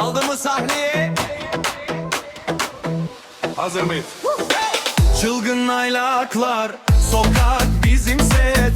Aldı mı sahneye Hazır mıyız? Çılgın aylaklar Sokak bizim set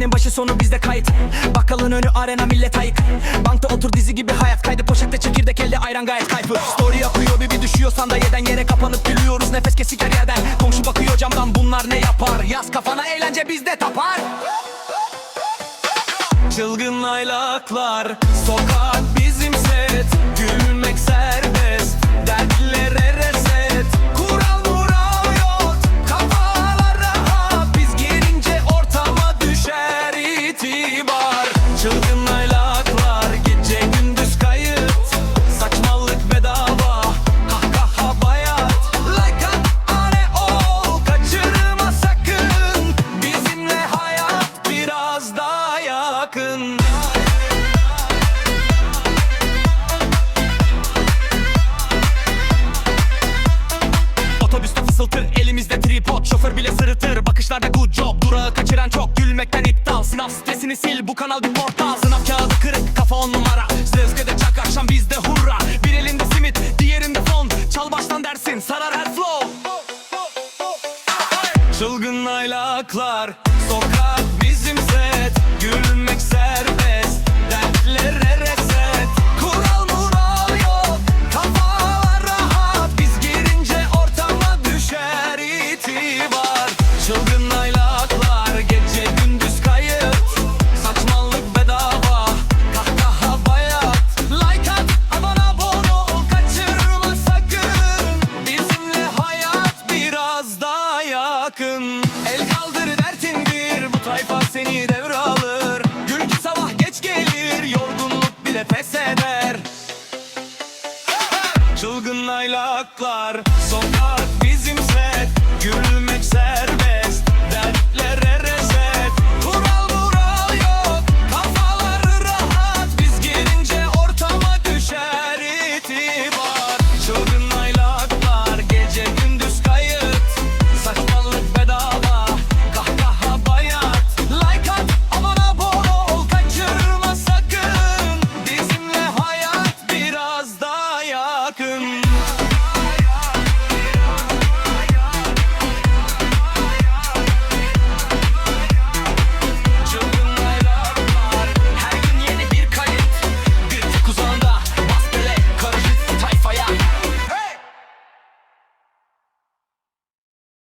Mahallenin başı sonu bizde kayıt. Bakkalın önü arena millet ayık. Bankta otur dizi gibi hayat kaydı. Poşette çekirdek elde ayran gayet kayfı Story yapıyor bir bir düşüyor. Sandalyeden Yere kapanıp gülüyoruz. Nefes kesik her yerden. Komşu bakıyor camdan. Bunlar ne yapar? Yaz kafana eğlence bizde tapar. Çılgın aylaklar Sokak yakın Otobüste fısıltı elimizde tripod. Şoför bile sırıtır bakışlarda good job. Durağı kaçıran çok gülmekten iptal. Sınav stresini sil bu kanal bir portal. Sınav kağıdı kırık kafa on numara. Sözgede çak akşam bizde hurra. Bir elinde simit diğerinde fon. Çal baştan dersin sarar her flow. Çılgın aylaklar serbest Dertlere reset. Kural mural yok Kafalar rahat. Biz girince ortama düşer itibar. Çılgın Sokak bizim set. Gülmek serbest Dertlere reset. Kural mural yok Kafaları rahat. Biz gelince ortama düşer itibar. Çılgın Gece gündüz kayıt. Saçmalık bedava Kahkaha bayat. Like at abone ol Kaçırma sakın. Bizimle hayat biraz daha yakın.